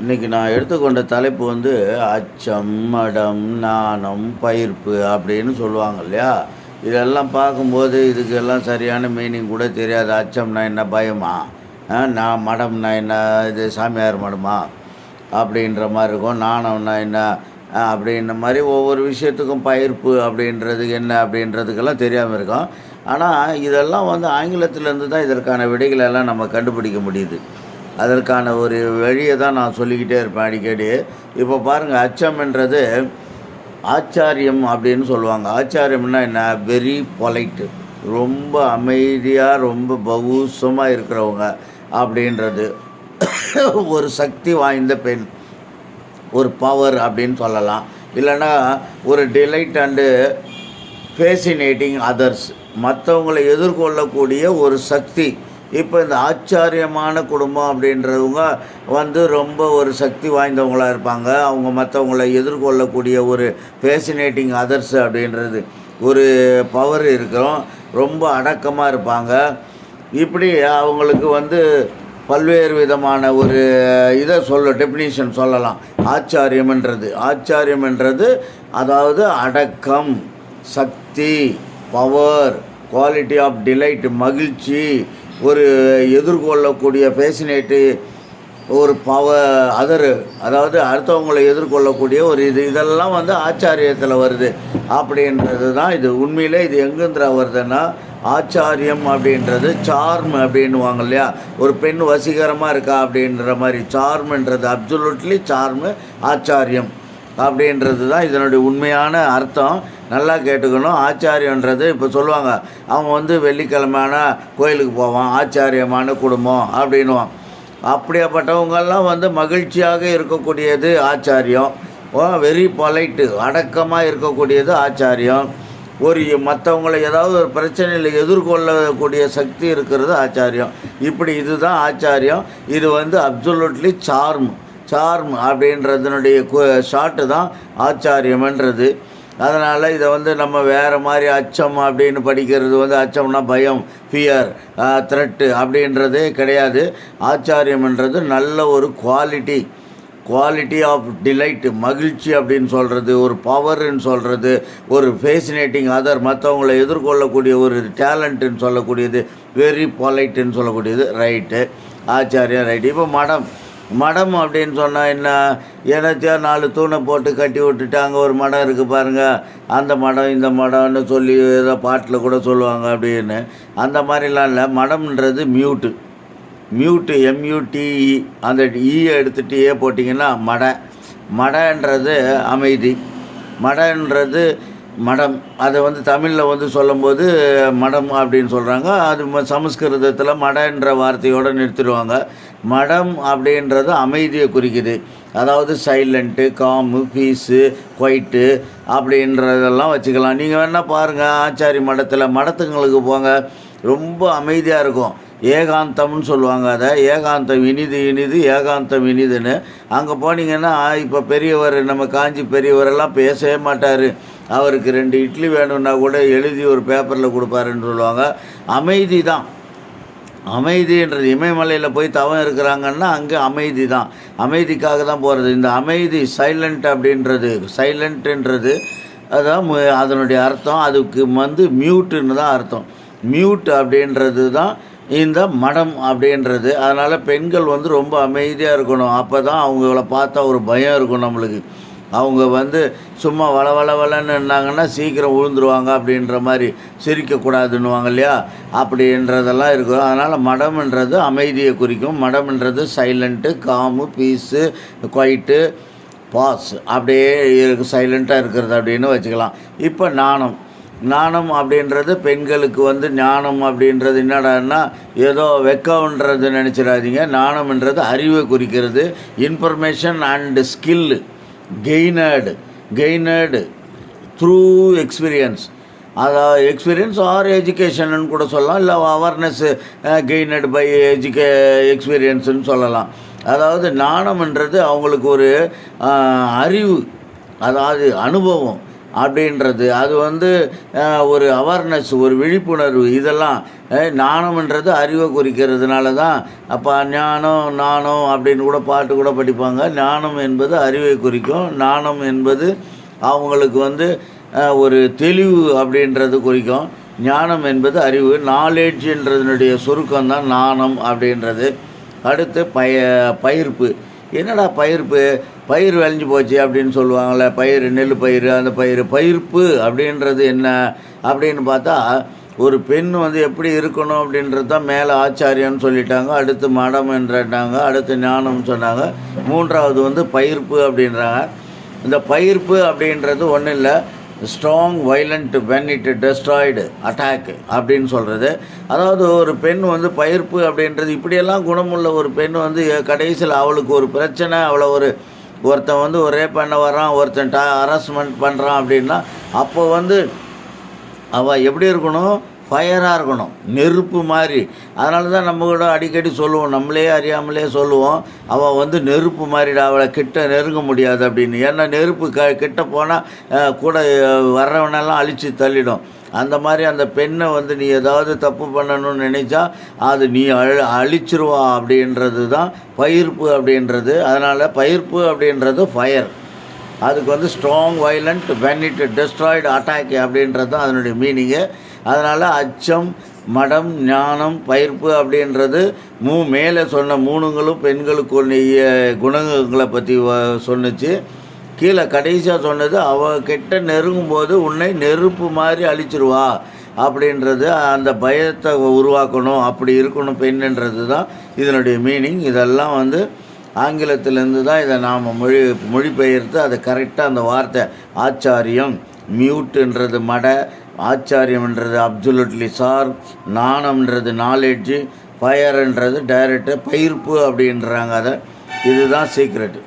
இன்னைக்கு நான் எடுத்துக்கொண்ட தலைப்பு வந்து அச்சம் மடம் நாணம் பயிர்ப்பு அப்படின்னு சொல்லுவாங்க இல்லையா? இதெல்லாம் பார்க்கும்போது இதுக்கெல்லாம் சரியான மீனிங் கூட தெரியாது. அச்சம்னா என்ன பயமா? நான் மடம்னா என்ன? இது சாமியார் மடமா? அப்படின்ற மாதிரி இருக்கும். நாணம்னா என்ன? அப்படின்ற மாதிரி ஒவ்வொரு விஷயத்துக்கும் பயிர்ப்பு அப்படின்றது என்ன அப்படின்றதுக்கெல்லாம் தெரியாமல் இருக்கும். ஆனால் இதெல்லாம் வந்து ஆங்கிலத்திலேருந்து தான் இதற்கான விடைகளை எல்லாம் நம்ம கண்டுபிடிக்க முடியுது. அதற்கான ஒரு வழியை தான் நான் சொல்லிக்கிட்டே இருப்பேன் அடிக்கடி. இப்போ பாருங்கள் அச்சம்ன்றது ஆச்சாரியம் அப்படின்னு சொல்லுவாங்க. ஆச்சாரியம்னா என்ன? வெரி பொலைட்டு ரொம்ப அமைதியாக ரொம்ப பகுசமாக இருக்கிறவங்க அப்படின்றது. ஒரு சக்தி வாய்ந்த பெண். ஒரு பவர் அப்படின்னு சொல்லலாம். இல்லைன்னா ஒரு டிலைட் அண்டு ஃபேசினேட்டிங் அதர்ஸ் மற்றவங்களை எதிர்கொள்ளக்கூடிய ஒரு சக்தி. இப்போ இந்த ஆச்சாரியமான குடும்பம் அப்படின்றவங்க வந்து ரொம்ப ஒரு சக்தி வாய்ந்தவங்களாக இருப்பாங்க. அவங்க மற்றவங்களை எதிர்கொள்ளக்கூடிய ஒரு ஃபேசினேட்டிங் அதர்ஸ் அப்படின்றது ஒரு பவர் இருக்கிறோம் ரொம்ப அடக்கமாக இருப்பாங்க. இப்படி அவங்களுக்கு வந்து பல்வேறு விதமான ஒரு இதை சொல்ல டெஃபினிஷன் சொல்லலாம். ஆச்சாரியம்ன்றது. ஆச்சாரியம்ன்றது அதாவது அடக்கம் சக்தி பவர் குவாலிட்டி ஆஃப் டிலைட் மகிழ்ச்சி ஒரு எதிர்கொள்ளக்கூடிய ஃபேசினேட்டு ஒரு பவ அதரு. அதாவது அடுத்தவங்களை எதிர்கொள்ளக்கூடிய ஒரு இது. இதெல்லாம் வந்து ஆச்சாரியத்தில் வருது. அப்படின்றது தான் இது. உண்மையிலே இது எங்கேந்திர வருதுன்னா ஆச்சாரியம் அப்படின்றது சார்ம் அப்படின்னுவாங்க இல்லையா? ஒரு பெண் வசீகரமாக இருக்கா அப்படின்ற மாதிரி. சார்ம்ன்றது அப்சுலூட்லி சார்மு ஆச்சாரியம் அப்படின்றது தான் இதனுடைய உண்மையான அர்த்தம். நல்லா கேட்டுக்கணும். ஆச்சாரியன்றது இப்போ சொல்லுவாங்க. அவன் வந்து வெள்ளிக்கிழமையான கோயிலுக்கு போவான் ஆச்சாரியமான குடும்பம் அப்படின்னுவான் அப்படியாப்பட்டவங்கெல்லாம் வந்து மகிழ்ச்சியாக இருக்கக்கூடியது ஆச்சாரியம். வெரி பொலைட்டு அடக்கமாக இருக்கக்கூடியது ஆச்சாரியம். ஒரு மற்றவங்களை ஏதாவது ஒரு பிரச்சனையில் எதிர்கொள்ளக்கூடிய சக்தி இருக்கிறது ஆச்சாரியம். இப்படி இதுதான் ஆச்சாரியம். இது வந்து அப்சல்யூட்லி சார்ம் சார்ம் அப்படின்றதுனுடைய ஷார்ட்டு தான் ஆச்சாரியம்ன்றது. அதனால் இதை வந்து நம்ம வேறு மாதிரி அச்சம் அப்படின்னு படிக்கிறது வந்து அச்சம்னா பயம் ஃபியர் த்ரெட்டு அப்படின்றதே கிடையாது. ஆச்சாரியம்ன்றது நல்ல ஒரு குவாலிட்டி குவாலிட்டி ஆஃப் டிலைட் மகிழ்ச்சி அப்படின்னு சொல்கிறது ஒரு பவர்ன்னு சொல்கிறது ஒரு ஃபேசினேட்டிங் அதர் மற்றவங்களை எதிர்கொள்ளக்கூடிய ஒரு டேலண்ட்டுன்னு சொல்லக்கூடியது வெரி பொலைட்டுன்னு சொல்லக்கூடியது ரைட்டு ஆச்சாரியம் ரைட்டு இப்போ மடம் மடம் அப்படின்னு சொன்னால் என்ன? ஏன்னாச்சா நாலு தூணை போட்டு கட்டி விட்டுட்டு அங்கே ஒரு மடம் இருக்குது பாருங்கள் அந்த மடம் இந்த மடம்னு சொல்லி ஏதோ பாட்டில் கூட சொல்லுவாங்க அப்படின்னு. அந்த மாதிரிலாம் இல்லை. மடம்ன்றது மியூட்டு மியூட்டு எம்யூடிஇ அந்த e ஈயை எடுத்துகிட்டு ஏ போட்டிங்கன்னா மடை. மடன்றது அமைதி. மடன்றது மடம் அதை வந்து தமிழில் வந்து சொல்லும்போது மடம் அப்படின்னு சொல்கிறாங்க அது சமஸ்கிருதத்தில் மடன்ற வார்த்தையோடு நிறுத்திடுவாங்க. மடம் அப்படின்றது அமைதியை குறிக்குது. அதாவது சைலண்ட்டு காமு பீஸு குவைட்டு அப்படின்றதெல்லாம் வச்சுக்கலாம். நீங்கள் வேணால் பாருங்கள் ஆச்சாரி மடத்தில் மடத்துங்களுக்கு போங்க. ரொம்ப அமைதியாக இருக்கும். ஏகாந்தம்னு சொல்லுவாங்க அதை. ஏகாந்தம் இனிது இனிது ஏகாந்தம் இனிதுன்னு. அங்கே போனீங்கன்னா இப்போ பெரியவர் நம்ம காஞ்சி பெரியவரெல்லாம் பேசவே மாட்டார். அவருக்கு ரெண்டு இட்லி வேணும்னா கூட எழுதி ஒரு பேப்பரில் கொடுப்பாருன்னு சொல்லுவாங்க. அமைதி தான். அமைதின்றது இமயமலையில் போய் தவம் இருக்கிறாங்கன்னா அங்கே அமைதி தான். அமைதிக்காக தான் போகிறது இந்த அமைதி சைலண்ட் அப்படின்றது சைலண்ட்டுன்றது அதான் அதனுடைய அர்த்தம். அதுக்கு வந்து மியூட்டுன்னு தான் அர்த்தம். மியூட் அப்படின்றது தான் இந்த மடம் அப்படின்றது. அதனால் பெண்கள் வந்து ரொம்ப அமைதியாக இருக்கணும். அப்போ தான் அவங்கள பார்த்தா ஒரு பயம் இருக்கும் நம்மளுக்கு. அவங்க வந்து சும்மா வள வள வளன்னு இருந்தாங்கன்னா சீக்கிரம் விழுந்துருவாங்க அப்படின்ற மாதிரி சிரிக்கக்கூடாதுன்னுவாங்க இல்லையா? அப்படின்றதெல்லாம் இருக்கும். அதனால் மடம்ன்றது அமைதியை குறிக்கும். மடம்ன்றது silent calm peace quiet pause அப்படியே இருக்கு சைலண்ட்டாக இருக்கிறது அப்படின்னு வச்சுக்கலாம். இப்போ நாணம் நாணம் அப்படின்றது பெண்களுக்கு வந்து ஞானம் அப்படின்றது என்னடான்னா ஏதோ வெக்கம்ன்றது நினச்சிடாதீங்க. நாணம்ன்றது அறிவை குறிக்கிறது. Information and skill gained gained through experience அதாவது எக்ஸ்பீரியன்ஸ் ஆர் எஜுகேஷன் கூட சொல்லலாம். இல்லை அவேர்னஸ் கெய்னட் பை எஜுகே எக்ஸ்பீரியன்ஸுன்னு சொல்லலாம். அதாவது நாணம்ன்றது அவங்களுக்கு ஒரு அறிவு அதாவது அனுபவம். அப்படின்றது. அது வந்து ஒரு அவேர்னஸ் ஒரு விழிப்புணர்வு. இதெல்லாம் அஹ், ஞானம்ன்றது அறிவை குறிக்கிறதுனால தான் அப்போ ஞானம் நாணம் அப்படின்னு கூட பாட்டு கூட படிப்பாங்க. ஞானம் என்பது அறிவை குறிக்கும். நாணம் என்பது அவங்களுக்கு வந்து ஒரு தெளிவு அப்படின்றது குறிக்கும். ஞானம் என்பது அறிவு. நாலேஜ்ன்றதுனுடைய சுருக்கம் தான் நாணம் அப்படின்றது. அடுத்து பய பயிர்ப்பு. என்னடா பயிர்ப்பு? பயிர் விளைஞ்சு போச்சு அப்படின்னு சொல்லுவாங்கள்ல பயிர் நெல் பயிர் அந்த பயிர் பயிர்ப்பு அப்படின்றது என்ன? அப்படின்னு பார்த்தா ஒரு பெண் வந்து எப்படி இருக்கணும் அப்படின்றது தான் மேலே ஆச்சாரியன்னு சொல்லிட்டாங்க. அடுத்து மடம் என்றாங்க. அடுத்து ஞானம்னு சொன்னாங்க. மூன்றாவது வந்து பயிர்ப்பு அப்படின்றாங்க. இந்த பயிர்ப்பு அப்படின்றது ஒன்றும் இல்லை. Strong violent when it destroyed attack அப்படின்னு சொல்கிறது அதாவது ஒரு பெண் வந்து பயிர்ப்பு அப்படின்றது இப்படியெல்லாம் குணமுள்ள ஒரு பெண் வந்து கடைசியில் அவளுக்கு ஒரு பிரச்சனை அவளை ஒரு ஒருத்தன் வந்து ஒரே பண்ண வரான் ஒருத்தன் டா ஹராஸ்மெண்ட் பண்ணுறான் அப்படின்னா அப்போ வந்து அவள் எப்படி இருக்கணும்? ஃபயராக இருக்கணும். நெருப்பு மாதிரி. அதனால தான் நம்ம கூட அடிக்கடி சொல்லுவோம். நம்மளே அறியாமலே சொல்லுவோம். அவள் வந்து நெருப்பு மாதிரிடா அவளை கிட்ட நெருங்க முடியாது அப்படின்னு. ஏன்னா நெருப்பு க கிட்ட போனால் கூட வர்றவனெல்லாம் அழித்து தள்ளிடும். அந்த மாதிரி அந்த பெண்ணை வந்து நீ ஏதாவது தப்பு பண்ணணும்னு நினைச்சா அது நீ அழி அழிச்சிருவா அப்படின்றது தான் பயிர்ப்பு அப்படின்றது. அதனால் பயிர்ப்பு அப்படின்றது ஃபயர் அதுக்கு வந்து strong violent when it destroyed attack அப்படின்றது தான் அதனுடைய மீனிங்கு அதனால் அச்சம் மடம் ஞானம் பயிர்ப்பு அப்படின்றது மூ மேலே சொன்ன மூணுங்களும் பெண்களுக்குரிய குணங்களை பற்றி சொன்னுச்சு. கீழே கடைசியாக சொன்னது அவ கிட்ட நெருங்கும்போது உன்னை நெருப்பு மாதிரி அழிச்சிருவா அப்படின்றது அந்த பயத்தை உருவாக்கணும் அப்படி இருக்கணும் பெண்ணுன்றது தான் இதனுடைய மீனிங் இதெல்லாம் வந்து ஆங்கிலத்திலேருந்து தான் இதை நாம் மொழி மொழிபெயர்த்து அதை கரெக்டாக அந்த வார்த்தை ஆச்சாரியம் மியூட்டுன்றது மட ஆச்சாரியம்ன்றது அப்சுலட்லி சார் நாணம்ன்றது நாலேஜு ஃபயர்ன்றது டைரக்டாக பயிர்ப்பு அப்படின்றாங்க அதை. இதுதான் சீக்ரெட்டு